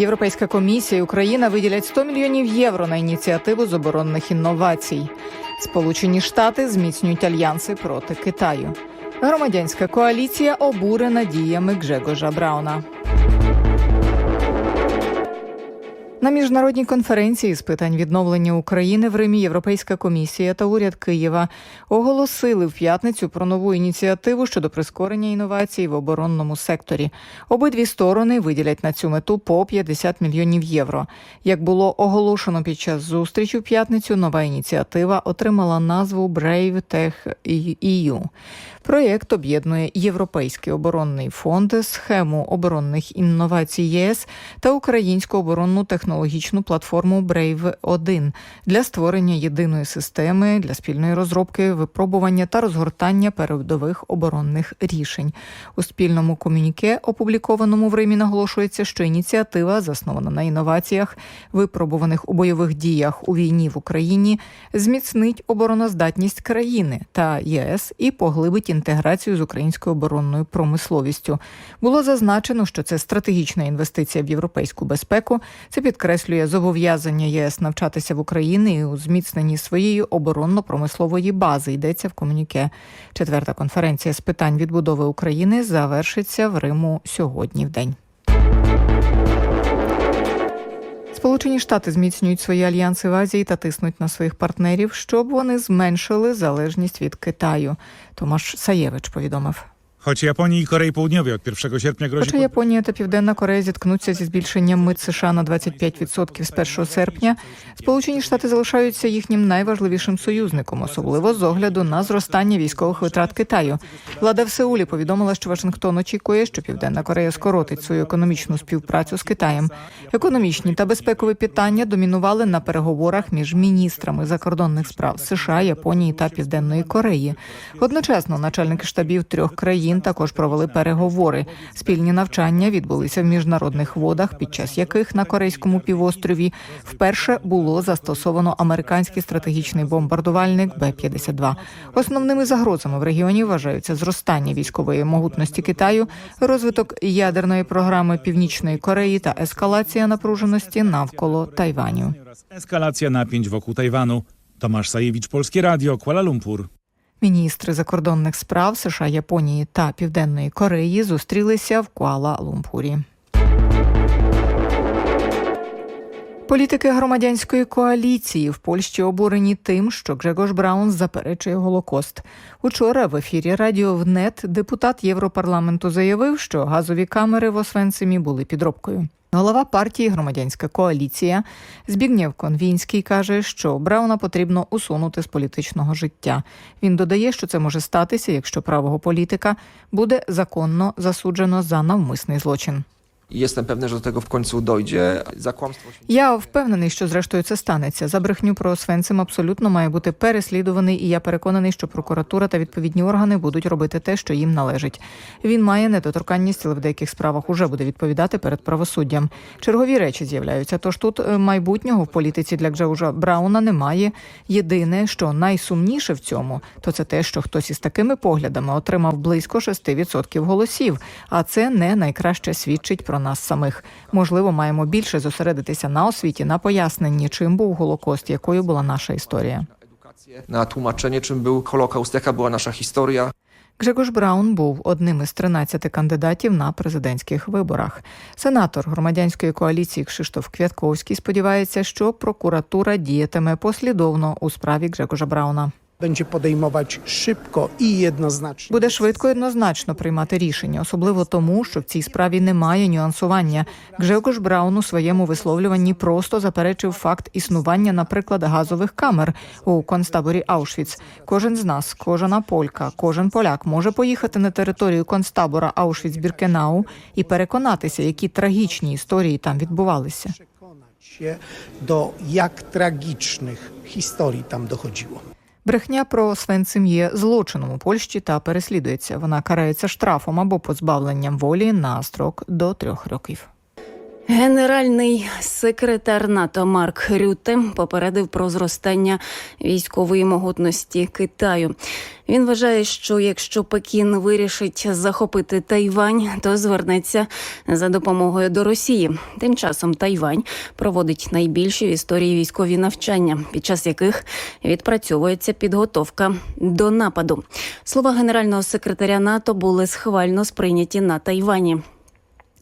Європейська комісія і Україна виділять 100 мільйонів євро на ініціативу з оборонних інновацій. Сполучені Штати зміцнюють альянси проти Китаю. Громадянська коаліція обурена діями Гжегожа Брауна. На міжнародній конференції з питань відновлення України в Римі Європейська комісія та уряд Києва оголосили в п'ятницю про нову ініціативу щодо прискорення інновацій в оборонному секторі. Обидві сторони виділять на цю мету по 50 мільйонів євро. Як було оголошено під час зустрічі в п'ятницю, нова ініціатива отримала назву Brave Tech EU. Проєкт об'єднує Європейський оборонний фонд, схему оборонних інновацій ЄС та українську оборонну технологічну платформу Brave 1 для створення єдиної системи для спільної розробки, випробування та розгортання передових оборонних рішень. У спільному комюніке, опублікованому в Римі, наголошується, що ініціатива, заснована на інноваціях, випробуваних у бойових діях у війні в Україні, зміцнить обороноздатність країни та ЄС і поглибить інтеграцію з українською оборонною промисловістю. Було зазначено, що це стратегічна інвестиція в європейську безпеку. Це підкреслює зобов'язання ЄС навчатися в Україні у зміцненні своєї оборонно-промислової бази. Йдеться в комуніке. Четверта конференція з питань відбудови України завершиться в Риму сьогодні в день. Сполучені Штати зміцнюють свої альянси в Азії та тиснуть на своїх партнерів, щоб вони зменшили залежність від Китаю. Томаш Саєвич повідомив. Choć Japonii i Korei Południowej od 1 sierpnia grozi Хоча Японія та Південна Корея зіткнуться зі збільшенням мит США на 25% з 1 серпня, Сполучені Штати залишаються їхнім найважливішим союзником, особливо з огляду на зростання військових витрат Китаю. Влада в Сеулі повідомила, що Вашингтон очікує, що Південна Корея скоротить свою економічну співпрацю з Китаєм. Економічні та безпекові питання домінували на переговорах між міністрами закордонних справ США, Японії та Південної Кореї. Одночасно начальники штабів трьох країн також провели переговори. Спільні навчання відбулися в міжнародних водах, під час яких на корейському півострові вперше було застосовано американський стратегічний бомбардувальник Б-52. Основними загрозами в регіоні вважаються зростання військової могутності Китаю, розвиток ядерної програми Північної Кореї та ескалація напруженості навколо Тайваню. eskalacja napięć wokół Tajwanu. Tomasz Sajewicz, Polskie Radio, Kuala Lumpur. Міністри закордонних справ США, Японії та Південної Кореї зустрілися в Куала-Лумпурі. Політики громадянської коаліції в Польщі обурені тим, що Гжегош Браун заперечує Голокост. Учора в ефірі Радіо ВНЕТ депутат Європарламенту заявив, що газові камери в Освенцимі були підробкою. Голова партії Громадянська коаліція Збігнєв Конвінський каже, що Брауна потрібно усунути з політичного життя. Він додає, що це може статися, якщо правого політика буде законно засуджено за навмисний злочин. Jestem pewny, że do tego w końcu dojdzie. Za kłamstwo Я впевнений, що зрештою це станеться. За брехню про Освенцим абсолютно має бути переслідуваний, і я переконаний, що прокуратура та відповідні органи будуть робити те, що їм належить. Він має недоторканність, але в деяких справах уже буде відповідати перед правосуддям. Чергові речі з'являються. Тож тут е, майбутнього в політиці для Джеужа Брауна немає. Єдине, що найсумніше в цьому, то це те, що хтось із такими поглядами отримав близько 6% голосів. А це не найкраще свідчить про нас самих. Можливо, маємо більше зосередитися на освіті, на поясненні, чим був голокост, якою була наша історія. na tłumaczenie, czym był Holokaust, jaka była nasza historia. Гжегош Браун був одним із 13 кандидатів на президентських виборах. Сенатор громадянської коаліції Кшиштоф Квятковський сподівається, що прокуратура діятиме послідовно у справі Гжегожа Брауна. Będzie podejmować szybko i jednoznacznie. Буде швидко і однозначно приймати рішення, особливо тому, що в цій справі немає нюансування. Гжегош Браун у своєму висловлюванні просто заперечив факт існування, наприклад, газових камер у концтаборі Аушвіц. Кожен з нас, кожна полька, кожен поляк може поїхати на територію концтабора Аушвіц-Біркенау і переконатися, які трагічні історії там відбувалися. Do jak tragicznych historii tam dochodziło. Брехня про Свенцим є злочином у Польщі та переслідується. Вона карається штрафом або позбавленням волі на строк до трьох років. Генеральний секретар НАТО Марк Рютте попередив про зростання військової могутності Китаю. Він вважає, що якщо Пекін вирішить захопити Тайвань, то звернеться за допомогою до Росії. Тим часом Тайвань проводить найбільші в історії військові навчання, під час яких відпрацьовується підготовка до нападу. Слова генерального секретаря НАТО були схвально сприйняті на Тайвані.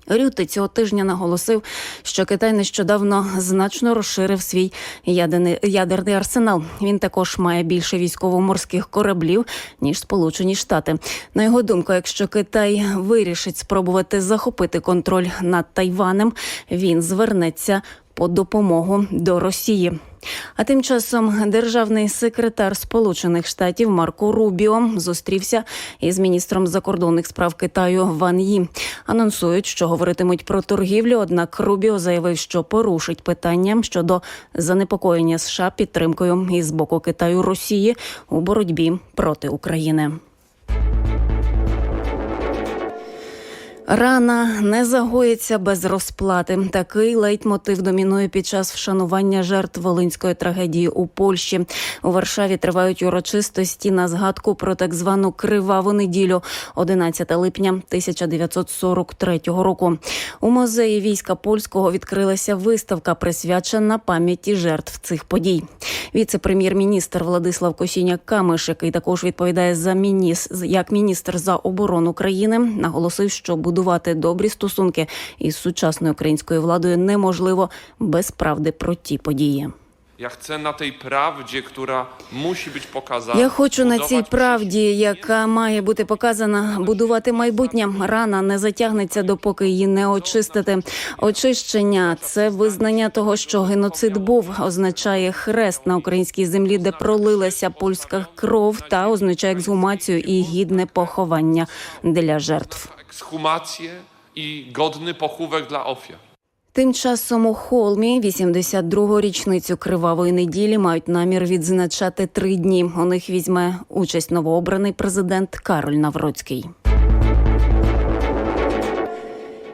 Рюте цього тижня наголосив, що Китай нещодавно значно розширив свій ядерний, ядерний арсенал. Він також має більше військово-морських кораблів ніж Сполучені Штати. На його думку, якщо Китай вирішить спробувати захопити контроль над Тайванем, він звернеться по допомогу до Росії. А тим часом державний секретар Сполучених Штатів Марко Рубіо зустрівся із міністром закордонних справ Китаю Ван Ї. Анонсують, що говоритимуть про торгівлю. Однак Рубіо заявив, що порушить питання щодо занепокоєння США підтримкою із боку Китаю Росії у боротьбі проти України. Рана не загоїться без розплати. Такий лейтмотив домінує під час вшанування жертв волинської трагедії у Польщі. У Варшаві тривають урочистості на згадку про так звану криваву неділю, 11 липня 1943 року. У музеї війська польського відкрилася виставка, присвячена пам'яті жертв цих подій. Віце-прем'єр-міністр Владислав Косіняк Камиш, який також відповідає за мініс як міністр за оборону країни, наголосив, що будувати добрі стосунки із сучасною українською владою неможливо без правди про ті події. Я хочу на цій правді, яка має бути показана, будувати майбутнє. Рана не затягнеться, допоки її не очистити. Очищення це визнання того, що геноцид був, означає хрест на українській землі, де пролилася польська кров, та означає ексгумацію і гідне поховання для жертв. ekshumację i godny pochówek dla ofiar. Тим часом у Холмі 82-го річницю кривавої неділі мають намір відзначати три дні. У них візьме участь новообраний президент Кароль Навроцький.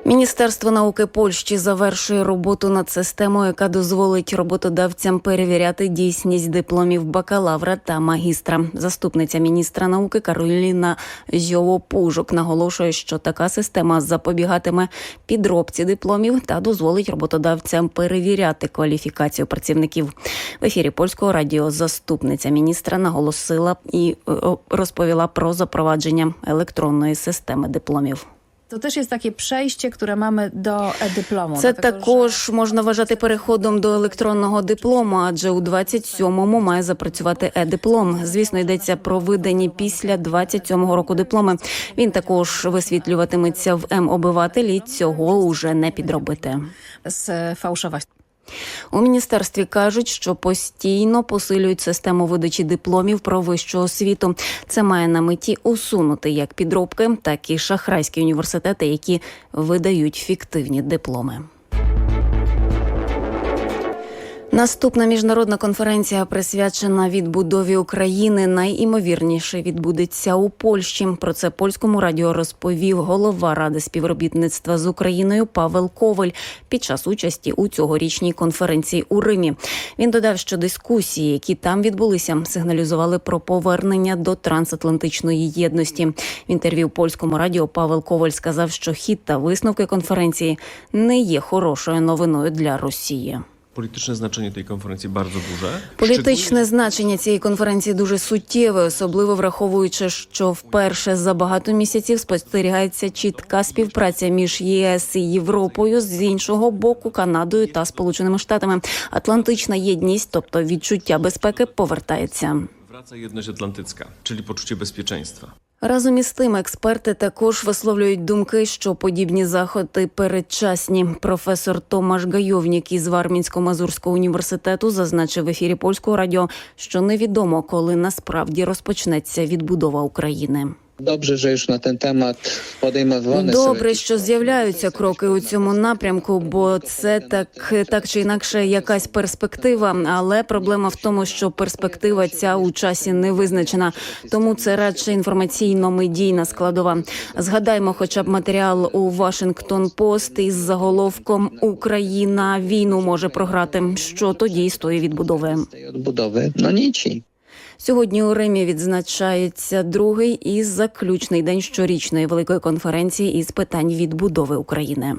Міністерство науки Польщі завершує роботу над системою, яка дозволить роботодавцям перевіряти дійсність дипломів бакалавра та магістра. Заступниця міністра науки Кароліна Зьовопужук наголошує, що така система запобігатиме підробці дипломів та дозволить роботодавцям перевіряти кваліфікацію працівників. В ефірі польського радіо заступниця міністра наголосила і е, розповіла про запровадження електронної системи дипломів. To теж є таке przejście, które mamy до e-dyplomu. Це також можна вважати переходом до електронного диплому, адже у 27-му має запрацювати е-диплом. Звісно, йдеться про видані після 27-го року дипломи. Він також висвітлюватиметься в М-обивателі. Цього уже не підробити. sfałszować. У міністерстві кажуть, що постійно посилюють систему видачі дипломів про вищу освіту. Це має на меті усунути як підробки, так і шахрайські університети, які видають фіктивні дипломи. Наступна міжнародна конференція присвячена відбудові України. Найімовірніше відбудеться у Польщі. Про це польському радіо розповів голова ради співробітництва з Україною Павел Коваль під час участі у цьогорічній конференції у Римі. Він додав, що дискусії, які там відбулися, сигналізували про повернення до трансатлантичної єдності. В інтерв'ю польському радіо Павел Коваль сказав, що хід та висновки конференції не є хорошою новиною для Росії. Polityczne znaczenie tej konferencji bardzo duże. Політичне значення цієї конференції дуже суттєве, особливо враховуючи, що вперше за багато місяців спостерігається чітка співпраця між єС і Європою з іншого боку Канадою та Сполученими Штатами. Атлантична єдність, тобто відчуття безпеки, повертається. Wraca jedność atlantycka, czyli poczucie bezpieczeństwa. Разом із тим, експерти також висловлюють думки, що подібні заходи передчасні. Професор Томаш Гайовнік із Вармінсько-Мазурського університету зазначив в ефірі польського радіо, що невідомо, коли насправді розпочнеться відбудова України. Że już na ten temat podejmowane są Добре, що з'являються кроки у цьому напрямку, бо це так, так чи інакше якась перспектива. Але проблема в тому, що перспектива ця у часі не визначена, тому це радше інформаційно-медійна складова. Згадаймо, хоча б матеріал у Вашингтон Пост із заголовком Україна війну може програти. Що тоді з тої відбудови? tej odbudowy. No nic. Сьогодні у Римі відзначається другий і заключний день щорічної великої конференції із питань відбудови України.